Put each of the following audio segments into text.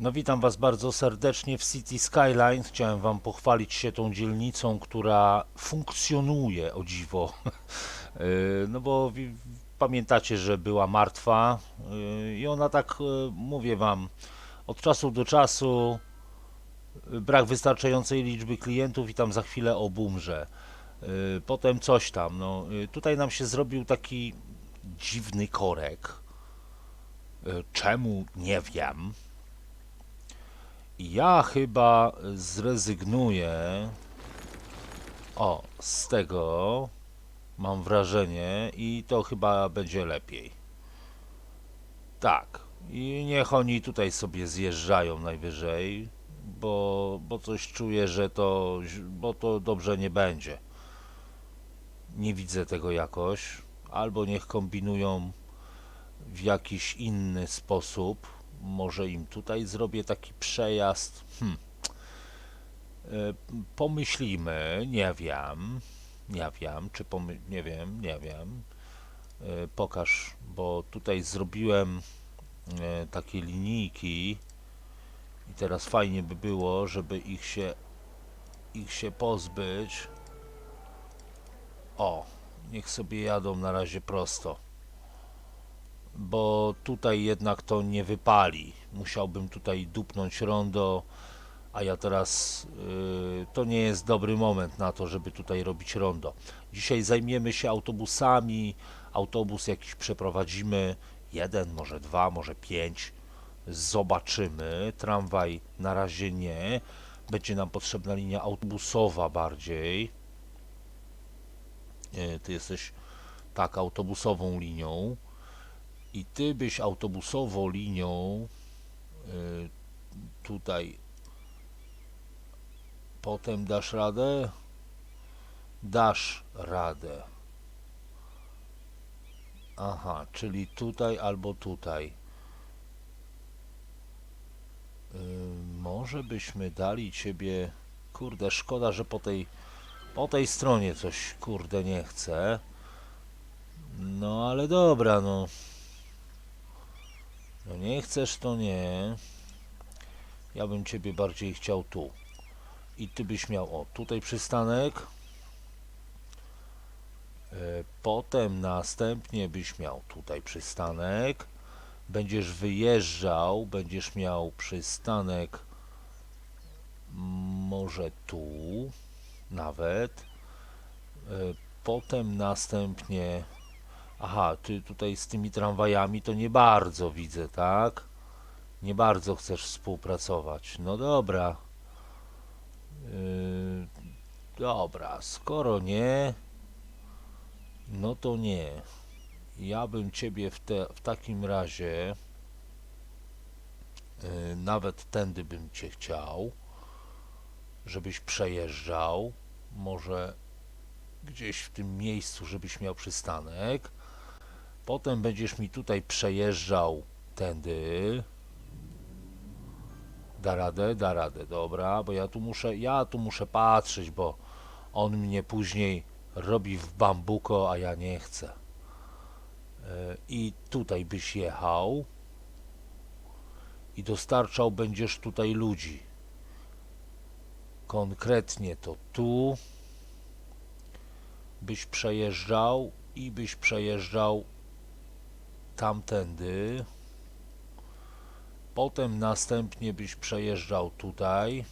No witam Was bardzo serdecznie w City Skyline. Chciałem Wam pochwalić się tą dzielnicą, która funkcjonuje, o dziwo. Yy, No bo pamiętacie, że była martwa yy, i ona tak, yy, mówię Wam, od czasu do czasu brak wystarczającej liczby klientów i tam za chwilę obumrze. Potem coś tam. No, tutaj nam się zrobił taki dziwny korek. Czemu? Nie wiem. Ja chyba zrezygnuję. O, z tego mam wrażenie i to chyba będzie lepiej. Tak. I niech oni tutaj sobie zjeżdżają najwyżej, bo, bo coś czuję, że to, bo to dobrze nie będzie. Nie widzę tego jakoś. Albo niech kombinują w jakiś inny sposób. Może im tutaj zrobię taki przejazd. Hm. E, Pomyślimy, nie wiem. Nie wiem, czy pomy... nie wiem, nie wiem. E, Pokaż, bo tutaj zrobiłem e, takie linijki i teraz fajnie by było, żeby ich się ich się pozbyć. O, niech sobie jadą na razie prosto bo tutaj jednak to nie wypali. Musiałbym tutaj dupnąć rondo, a ja teraz y, to nie jest dobry moment na to, żeby tutaj robić rondo. Dzisiaj zajmiemy się autobusami, autobus jakiś przeprowadzimy, jeden, może dwa, może pięć, zobaczymy. Tramwaj na razie nie, będzie nam potrzebna linia autobusowa bardziej. Y, Ty jesteś tak autobusową linią i ty byś autobusową linią y, tutaj potem dasz radę? Dasz radę. Aha, czyli tutaj albo tutaj. Y, może byśmy dali ciebie. Kurde, szkoda, że po tej po tej stronie coś kurde nie chce. No ale dobra, no. No nie chcesz, to nie. Ja bym ciebie bardziej chciał tu. I ty byś miał, o, tutaj przystanek. E, Potem następnie byś miał tutaj przystanek. Będziesz wyjeżdżał, będziesz miał przystanek może tu nawet. E, Potem następnie Aha, ty tutaj z tymi tramwajami to nie bardzo widzę, tak? Nie bardzo chcesz współpracować. No dobra. Yy, dobra, skoro nie, no to nie. Ja bym ciebie w, te, w takim razie yy, nawet tędy bym cię chciał, żebyś przejeżdżał. Może gdzieś w tym miejscu, żebyś miał przystanek. Potem będziesz mi tutaj przejeżdżał tędy. Da radę, da radę, dobra, bo ja tu muszę, ja tu muszę patrzeć, bo on mnie później robi w bambuko, a ja nie chcę. E, I tutaj byś jechał i dostarczał będziesz tutaj ludzi. Konkretnie to tu byś przejeżdżał i byś przejeżdżał tamtędy. Potem następnie byś przejeżdżał tutaj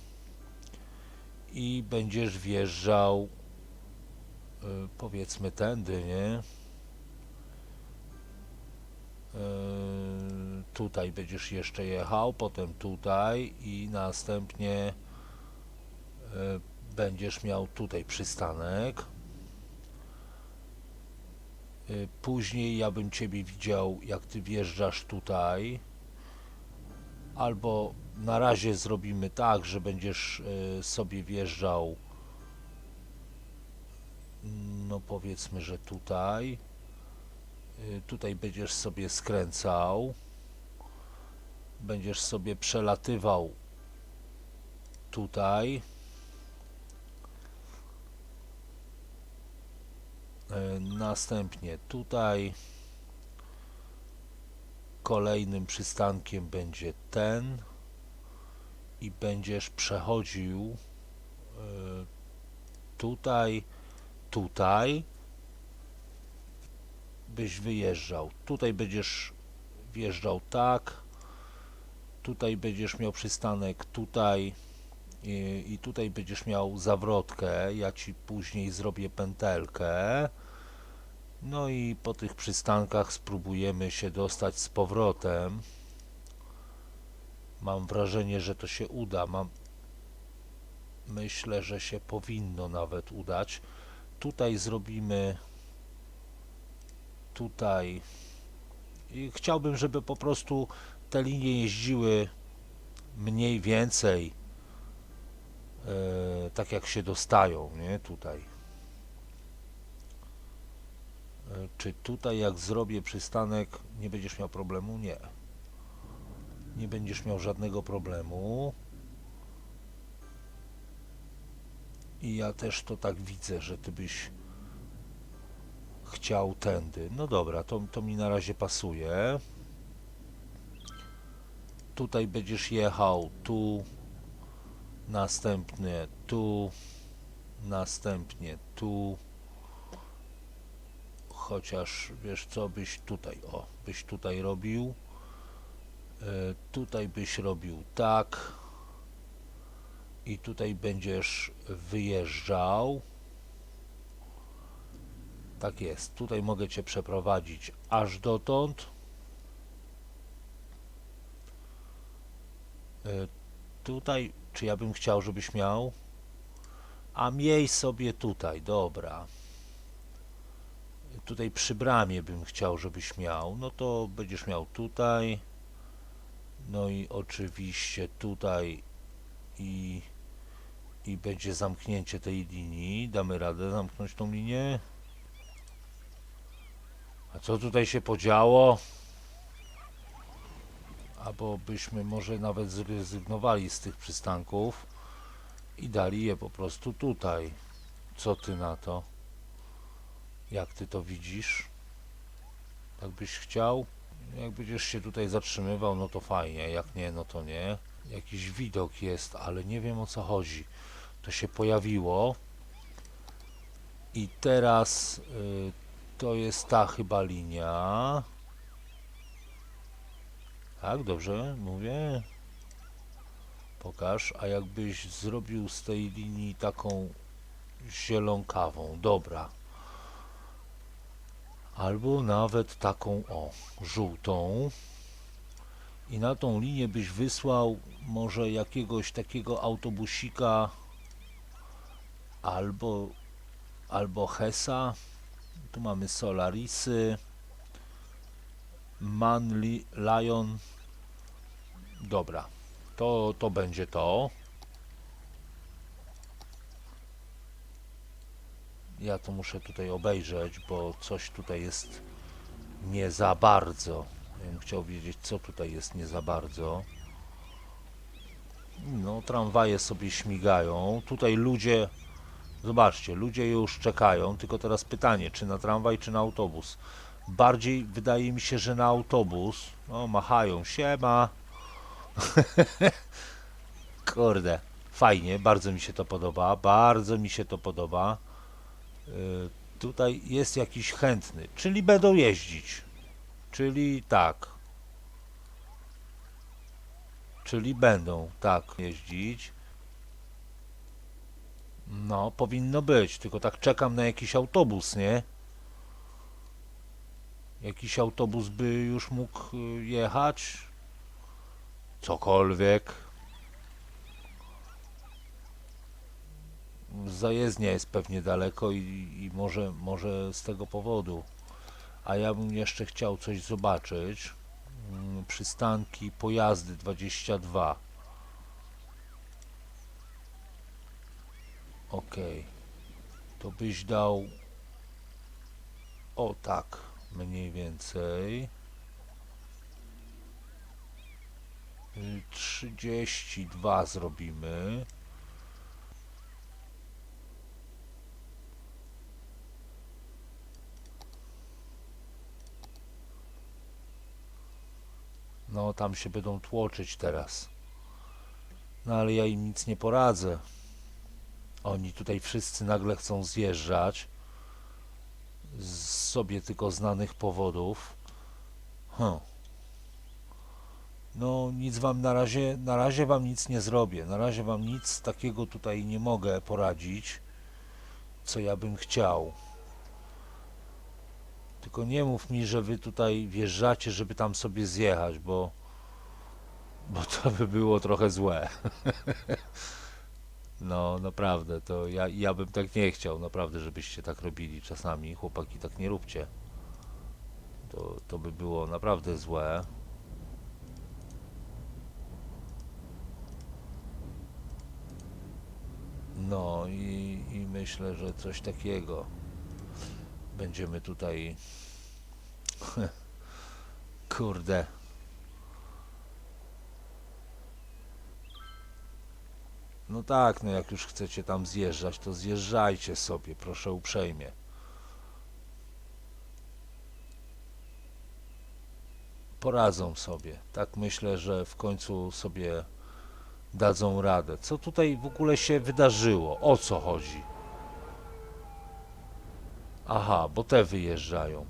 i będziesz wjeżdżał y, powiedzmy tędy, nie? Y, tutaj będziesz jeszcze jechał, potem tutaj i następnie y, będziesz miał tutaj przystanek. Y, Później ja bym Ciebie widział, jak Ty wjeżdżasz tutaj. Albo na razie zrobimy tak, że będziesz y, sobie wjeżdżał, no powiedzmy, że tutaj. Y, Tutaj będziesz sobie skręcał. Będziesz sobie przelatywał tutaj. Następnie tutaj kolejnym przystankiem będzie ten. i będziesz przechodził e, tutaj, tutaj, byś wyjeżdżał. Tutaj będziesz wjeżdżał tak, tutaj będziesz miał przystanek tutaj i, i tutaj będziesz miał zawrotkę. Ja ci później zrobię pętelkę. No i po tych przystankach spróbujemy się dostać z powrotem. Mam wrażenie, że to się uda. Mam... Myślę, że się powinno nawet udać. Tutaj zrobimy tutaj i chciałbym, żeby po prostu te linie jeździły mniej więcej e, tak jak się dostają, nie? Tutaj. E, Czy tutaj jak zrobię przystanek nie będziesz miał problemu? Nie. Nie będziesz miał żadnego problemu. I ja też to tak widzę, że ty byś chciał tędy. No dobra, to, to mi na razie pasuje. Tutaj będziesz jechał tu, następnie tu, następnie tu. Chociaż wiesz co, byś tutaj, o, byś tutaj robił. E, tutaj byś robił tak. I tutaj będziesz wyjeżdżał. Tak jest. Tutaj mogę Cię przeprowadzić aż dotąd. E, Tutaj, czy ja bym chciał, żebyś miał? A miej sobie tutaj, dobra. Tutaj przy bramie bym chciał, żebyś miał. No to będziesz miał tutaj. No i oczywiście tutaj i, i będzie zamknięcie tej linii. Damy radę zamknąć tą linię? A co tutaj się podziało? Albo byśmy może nawet zrezygnowali z tych przystanków i dali je po prostu tutaj. Co ty na to? Jak ty to widzisz? Tak byś chciał? Jak będziesz się tutaj zatrzymywał, no to fajnie, jak nie, no to nie. Jakiś widok jest, ale nie wiem o co chodzi. To się pojawiło i teraz y, to jest ta chyba linia. Tak, dobrze mówię? Pokaż, a jakbyś zrobił z tej linii taką zielonkawą, dobra. Albo nawet taką, o, żółtą. I na tą linię byś wysłał może jakiegoś takiego autobusika albo, albo Hesa. Tu mamy Solarisy. Manli, Lion. Dobra, to, to będzie to. Ja to muszę tutaj obejrzeć, bo coś tutaj jest nie za bardzo. Ja bym chciał wiedzieć, co tutaj jest nie za bardzo. No, tramwaje sobie śmigają. Tutaj ludzie, zobaczcie, ludzie już czekają. Tylko teraz pytanie, czy na tramwaj, czy na autobus. Bardziej wydaje mi się, że na autobus. No, machają. Siema. Kurde, fajnie, bardzo mi się to podoba. Bardzo mi się to podoba. Y, tutaj jest jakiś chętny, czyli będą jeździć. Czyli tak. Czyli będą, tak, jeździć. No, powinno być, tylko tak czekam na jakiś autobus, nie? Jakiś autobus by już mógł y, jechać. Cokolwiek. Zajezdnia jest pewnie daleko i, i może, może z tego powodu. A ja bym jeszcze chciał coś zobaczyć. Mm, Przystanki, pojazdy 22. Ok. To byś dał. O tak, mniej więcej. Y, 32 zrobimy. No, tam się będą tłoczyć teraz. No ale ja im nic nie poradzę. Oni tutaj wszyscy nagle chcą zjeżdżać z sobie tylko znanych powodów. Hm. No nic wam na razie, na razie wam nic nie zrobię. Na razie wam nic takiego tutaj nie mogę poradzić, co ja bym chciał. Tylko nie mów mi, że wy tutaj wjeżdżacie, żeby tam sobie zjechać, bo bo to by było trochę złe. No, naprawdę, to ja, ja bym tak nie chciał, naprawdę, żebyście tak robili czasami. Chłopaki, tak nie róbcie. To, to by było naprawdę złe. No i, i myślę, że coś takiego będziemy tutaj. Kurde. No tak, no jak już chcecie tam zjeżdżać, to zjeżdżajcie sobie, proszę uprzejmie. Poradzą sobie. Tak myślę, że w końcu sobie dadzą radę. Co tutaj w ogóle się wydarzyło? O co chodzi? Aha, bo te wyjeżdżają.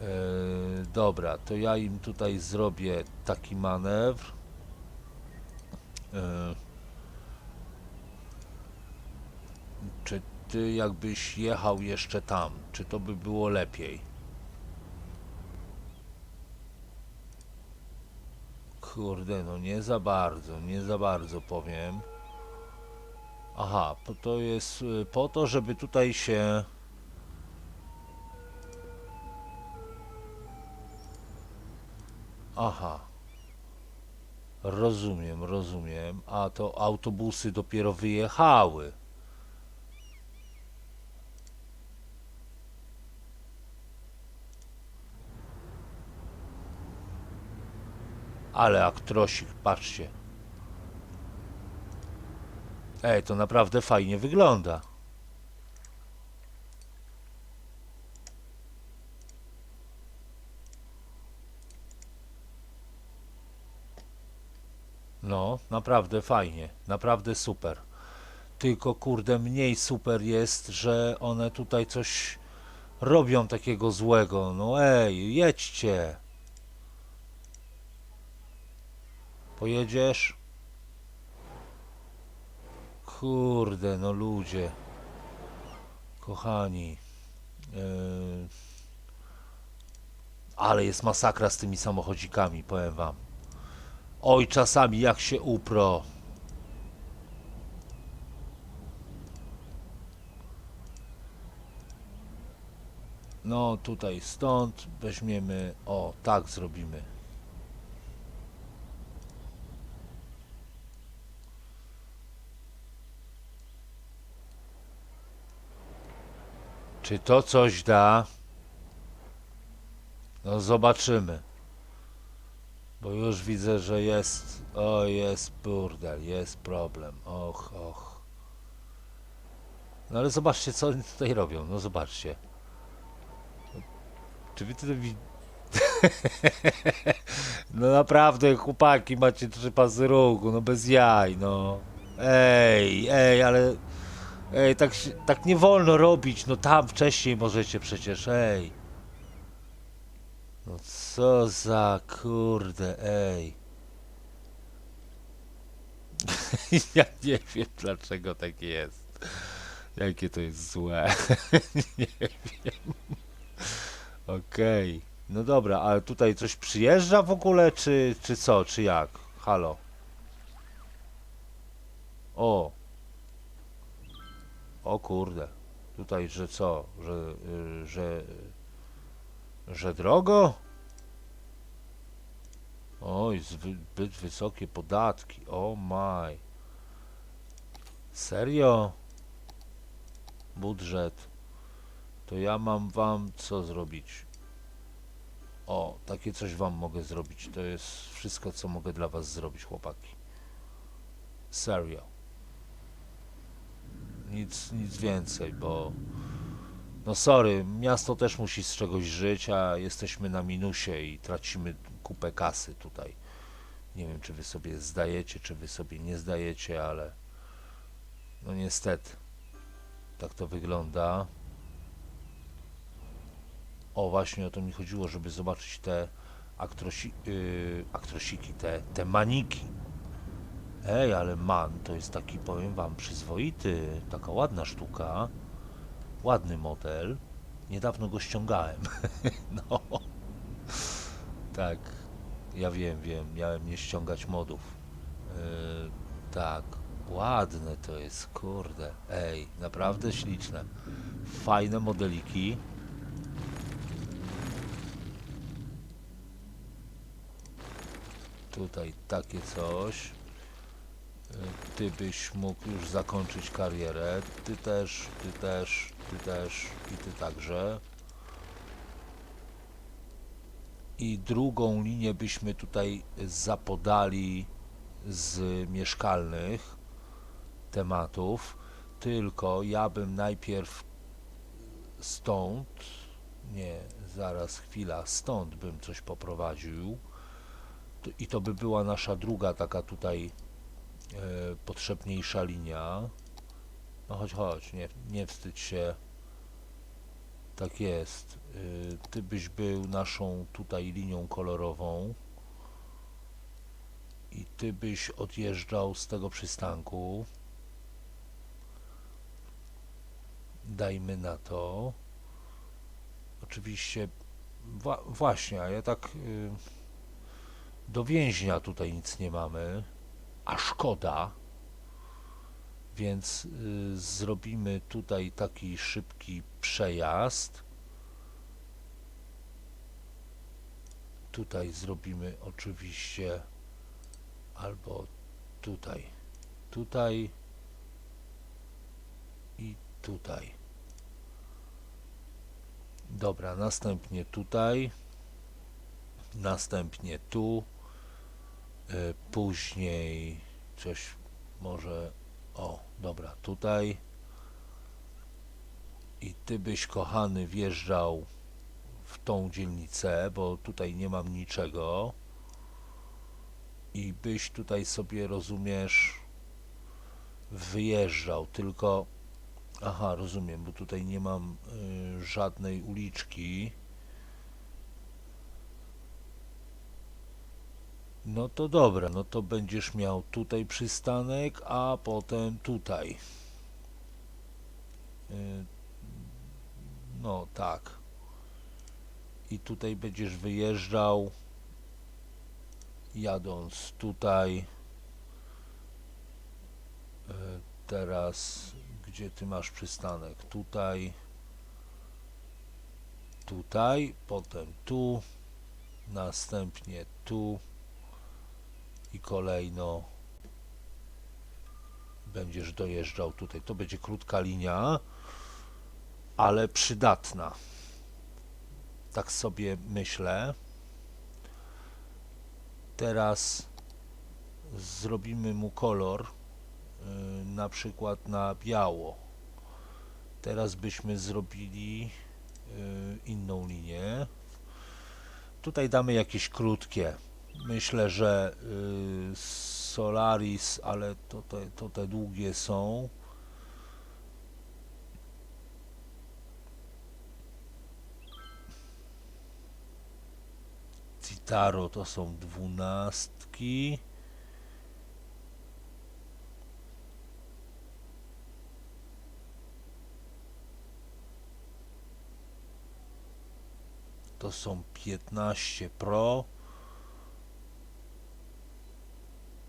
Eee, dobra, to ja im tutaj zrobię taki manewr. E, Czy ty jakbyś jechał jeszcze tam, czy to by było lepiej? Kurde, no nie za bardzo, nie za bardzo powiem. Aha, to jest y, po to, żeby tutaj się... Aha. Rozumiem, rozumiem. A to autobusy dopiero wyjechały. Ale aktrosik, patrzcie. Ej, to naprawdę fajnie wygląda. No, naprawdę fajnie, naprawdę super. Tylko kurde, mniej super jest, że one tutaj coś robią takiego złego. No ej, jedźcie. Pojedziesz? Kurde, no ludzie. Kochani. Yy... Ale jest masakra z tymi samochodzikami, powiem wam. Oj, czasami jak się upro. No, tutaj stąd weźmiemy. O, tak zrobimy. Czy to coś da? No, zobaczymy. Bo już widzę, że jest. O, jest burdel, jest problem. Och, och. No ale zobaczcie, co oni tutaj robią. No zobaczcie. Czy wy wi... No naprawdę, chłopaki, macie trzy pasy ruchu, no bez jaj, no. Ej, ej, ale... Ej, tak, tak nie wolno robić, no tam wcześniej możecie przecież, ej. No co za kurde, ej. ja nie wiem dlaczego tak jest. Jakie to jest złe. nie wiem. Okej. No dobra, ale tutaj coś przyjeżdża w ogóle, czy, czy co, czy jak? Halo. O. O kurde. Tutaj, że co? Że, y, że, że drogo? Oj, zbyt wysokie podatki. O maj. Serio? Budżet. To ja mam wam co zrobić? O, takie coś wam mogę zrobić. To jest wszystko, co mogę dla was zrobić, chłopaki. Serio. Nic, nic więcej, bo... No sorry, miasto też musi z czegoś żyć, a jesteśmy na minusie i tracimy kupę kasy tutaj. Nie wiem, czy wy sobie zdajecie, czy wy sobie nie zdajecie, ale no niestety tak to wygląda. O, właśnie o to mi chodziło, żeby zobaczyć te aktrosi, yy, aktrosiki, te, te maniki. Ej, ale man to jest taki, powiem wam, przyzwoity, taka ładna sztuka, ładny model. Niedawno go ściągałem. no. Tak, ja wiem, wiem, miałem nie ściągać modów. Yy, tak, ładne to jest, kurde. Ej, naprawdę śliczne. Fajne modeliki. Tutaj takie coś. Y, Ty byś mógł już zakończyć karierę. Ty też, ty też, ty też i ty także. I drugą linię byśmy tutaj zapodali z mieszkalnych tematów. Tylko ja bym najpierw stąd, nie, zaraz chwila, stąd bym coś poprowadził. I to by była nasza druga taka tutaj e, potrzebniejsza linia. No chodź, chodź, nie, nie wstydź się. Tak jest. Y, Ty byś był naszą tutaj linią kolorową. I ty byś odjeżdżał z tego przystanku. Dajmy na to. Oczywiście, właśnie, a ja tak y, do więźnia tutaj nic nie mamy, a szkoda. Więc y, zrobimy tutaj taki szybki przejazd. Tutaj zrobimy oczywiście albo tutaj, tutaj i tutaj. Dobra, następnie tutaj, następnie tu, y, później coś może, o, dobra, tutaj i ty byś kochany wjeżdżał w tą dzielnicę, bo tutaj nie mam niczego i byś tutaj sobie, rozumiesz, wyjeżdżał, tylko aha, rozumiem, bo tutaj nie mam y, żadnej uliczki. No to dobra, no to będziesz miał tutaj przystanek, a potem tutaj. Y, no tak. I tutaj będziesz wyjeżdżał jadąc tutaj e, teraz gdzie ty masz przystanek tutaj tutaj potem tu następnie tu i kolejno będziesz dojeżdżał tutaj. To będzie krótka linia ale przydatna. Tak sobie myślę. Teraz zrobimy mu kolor y, na przykład na biało. Teraz byśmy zrobili y, inną linię. Tutaj damy jakieś krótkie myślę, że y, Solaris ale to te, to te długie są Citaro to są dwunastki. To są 15 Pro.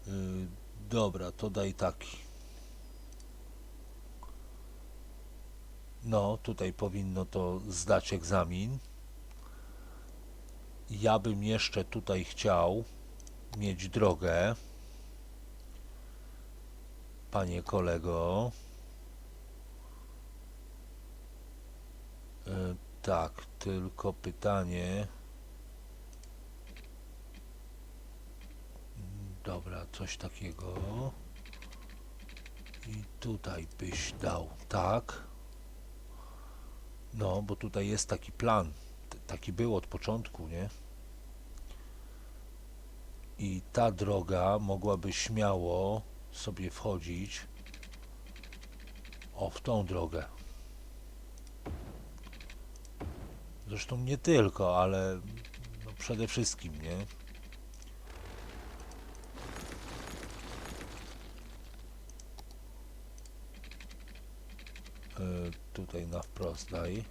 Yy, dobra, to daj taki. No, tutaj powinno to zdać egzamin. Ja bym jeszcze tutaj chciał mieć drogę, panie kolego. E, tak, tylko pytanie. Dobra, coś takiego. I tutaj byś dał tak. No, bo tutaj jest taki plan. Taki był od początku, nie? I ta droga mogłaby śmiało sobie wchodzić o w tą drogę. Zresztą nie tylko, ale no przede wszystkim, nie? Tutaj na wprost daj.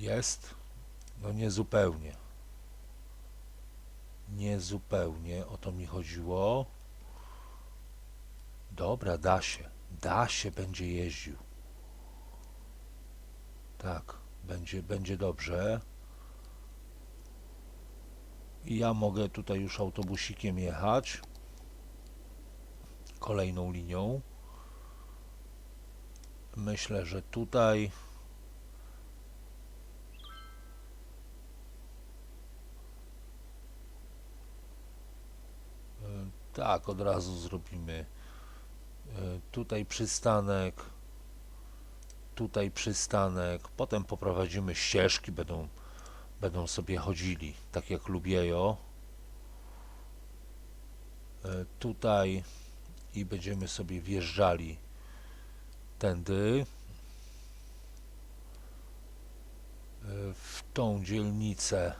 Jest? No nie zupełnie. Nie zupełnie o to mi chodziło. Dobra, da się. Da się, będzie jeździł. Tak, będzie, będzie dobrze. I ja mogę tutaj już autobusikiem jechać. Kolejną linią. Myślę, że tutaj E, Tak, od razu zrobimy. E, Tutaj przystanek, tutaj przystanek, potem poprowadzimy ścieżki, będą, będą sobie chodzili, tak jak lubieją. E, Tutaj i będziemy sobie wjeżdżali tędy. E, W tą dzielnicę.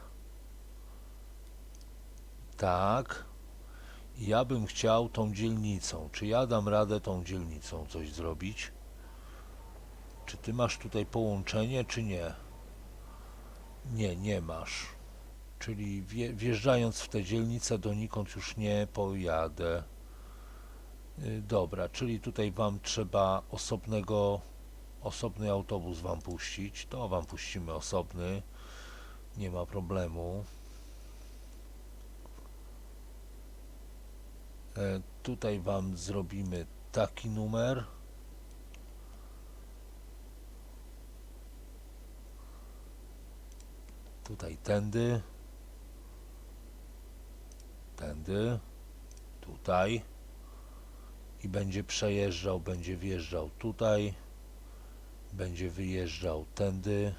Tak. Ja bym chciał tą dzielnicą. Czy ja dam radę tą dzielnicą coś zrobić? Czy ty masz tutaj połączenie, czy nie? Nie, nie masz. Czyli wje, wjeżdżając w tę dzielnicę donikąd już nie pojadę. Y, Dobra, czyli tutaj wam trzeba osobnego, osobny autobus wam puścić. To wam puścimy osobny. Nie ma problemu. E, Tutaj Wam zrobimy taki numer. Tutaj tędy. Tędy. Tutaj. I będzie przejeżdżał, będzie wjeżdżał tutaj. Będzie wyjeżdżał tędy.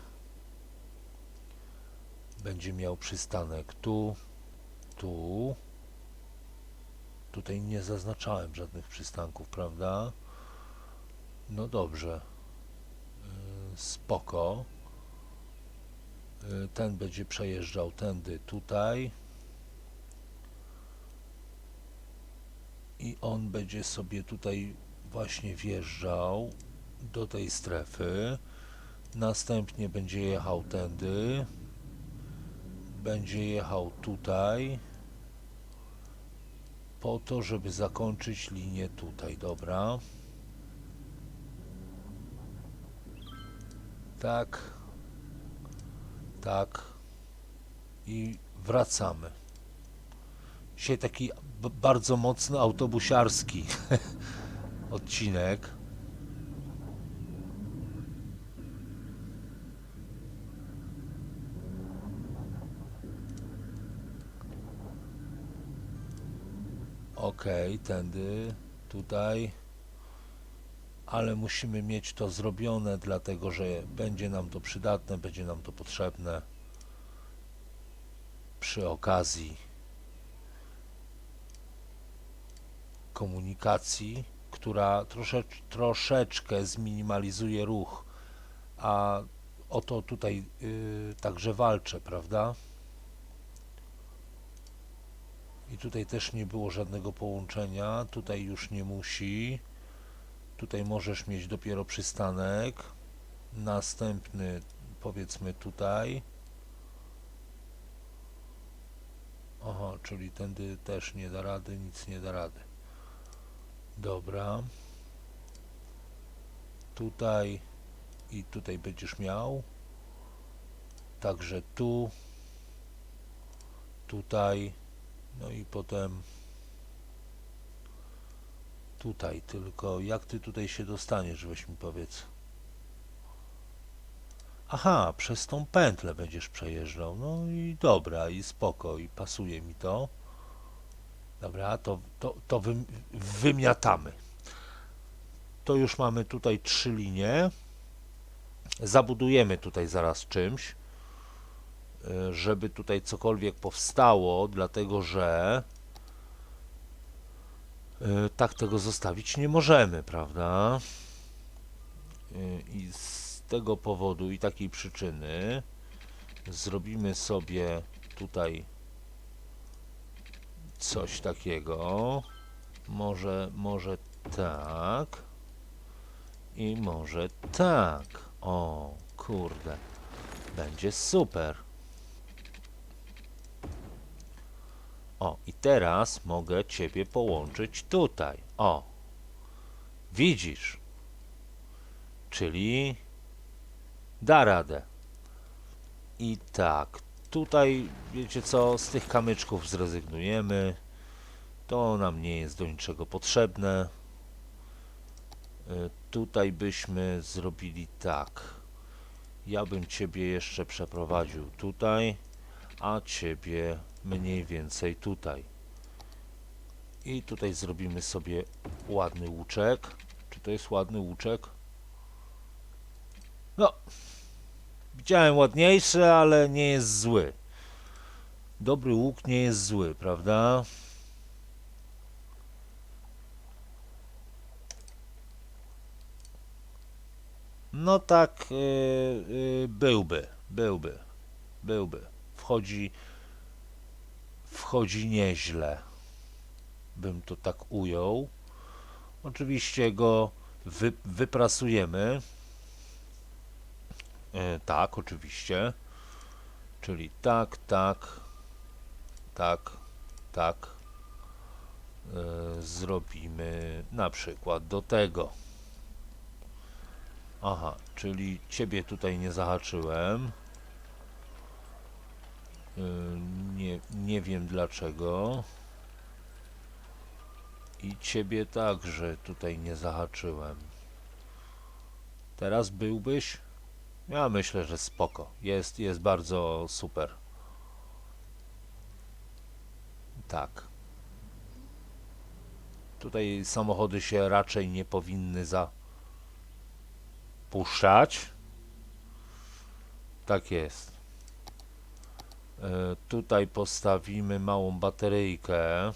Będzie miał przystanek tu. Tu. Tutaj nie zaznaczałem żadnych przystanków, prawda? No dobrze. Yy, Spoko. Yy, Ten będzie przejeżdżał tędy tutaj. I on będzie sobie tutaj właśnie wjeżdżał do tej strefy. Następnie będzie jechał tędy. Będzie jechał tutaj po to, żeby zakończyć linię tutaj, dobra. Tak. Tak. I wracamy. Dzisiaj taki bardzo mocny autobusiarski odcinek. Ok, tędy, tutaj. Ale musimy mieć to zrobione, dlatego że będzie nam to przydatne, będzie nam to potrzebne przy okazji komunikacji, która trosze, troszeczkę zminimalizuje ruch, a o to tutaj yy, także walczę, prawda? I tutaj też nie było żadnego połączenia, tutaj już nie musi. Tutaj możesz mieć dopiero przystanek. Następny, powiedzmy tutaj. Aha, czyli tędy też nie da rady, nic nie da rady. Dobra. Tutaj i tutaj będziesz miał. Także tu. Tutaj. No i potem tutaj, tylko jak ty tutaj się dostaniesz, weź mi powiedz. Aha, przez tą pętlę będziesz przejeżdżał. No i dobra, i spoko, i pasuje mi to. Dobra, to, to, to wy, wymiatamy. To już mamy tutaj trzy linie. Zabudujemy tutaj zaraz czymś, y, żeby tutaj cokolwiek powstało, dlatego że tak tego zostawić nie możemy, prawda? Y, I z tego powodu i takiej przyczyny zrobimy sobie tutaj coś takiego. Może, może tak. I może tak. O, kurde. Będzie super. O, i teraz mogę Ciebie połączyć tutaj. O. Widzisz? Czyli da radę. I tak, tutaj wiecie co, z tych kamyczków zrezygnujemy. To nam nie jest do niczego potrzebne. Y, Tutaj byśmy zrobili tak. Ja bym Ciebie jeszcze przeprowadził tutaj, a Ciebie mniej więcej tutaj. I tutaj zrobimy sobie ładny łuczek. Czy to jest ładny łuczek? No, widziałem ładniejszy, ale nie jest zły. Dobry łuk nie jest zły, prawda? No tak, yy, yy, byłby, byłby, byłby. Wchodzi, wchodzi nieźle, bym to tak ujął. Oczywiście go wy, wyprasujemy. Yy, tak, oczywiście. Czyli tak, tak, tak, tak. Yy, zrobimy na przykład do tego. Aha, czyli ciebie tutaj nie zahaczyłem. Yy, Nie, nie wiem dlaczego. I ciebie także tutaj nie zahaczyłem. Teraz byłbyś? Ja myślę, że spoko. Jest, jest bardzo super. Tak. Tutaj samochody się raczej nie powinny za puszczać. Tak jest. E, tutaj postawimy małą bateryjkę,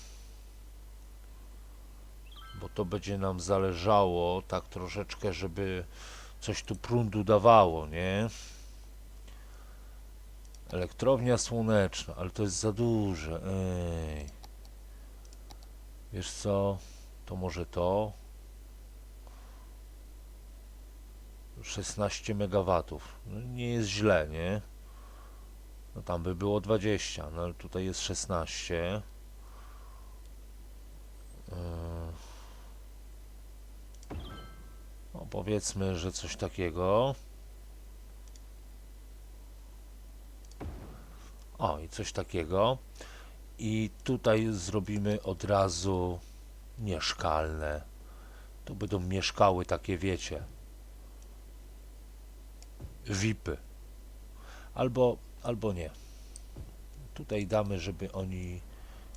bo to będzie nam zależało tak troszeczkę, żeby coś tu prądu dawało, nie? Elektrownia słoneczna, ale to jest za duże. Ej. Wiesz co? To może to? 16 MW. No nie jest źle, nie? No tam by było 20, no ale tutaj jest 16. Yy. No powiedzmy, że coś takiego. O, i coś takiego. I tutaj zrobimy od razu mieszkalne. Tu będą mieszkały takie, wiecie, VIPy. Albo, albo nie. Tutaj damy, żeby oni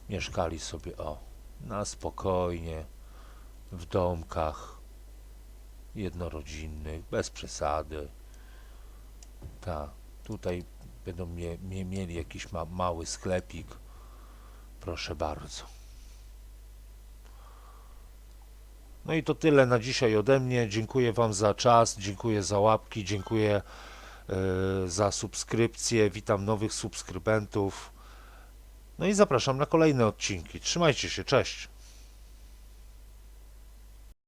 mieszkali sobie, o, na spokojnie, w domkach jednorodzinnych, bez przesady. Tak, tutaj będą mie, mie, mieli jakiś ma, mały sklepik. Proszę bardzo. No i to tyle na dzisiaj ode mnie. Dziękuję Wam za czas, dziękuję za łapki, dziękuję za subskrypcję. Witam nowych subskrybentów. No i zapraszam na kolejne odcinki. Trzymajcie się, cześć.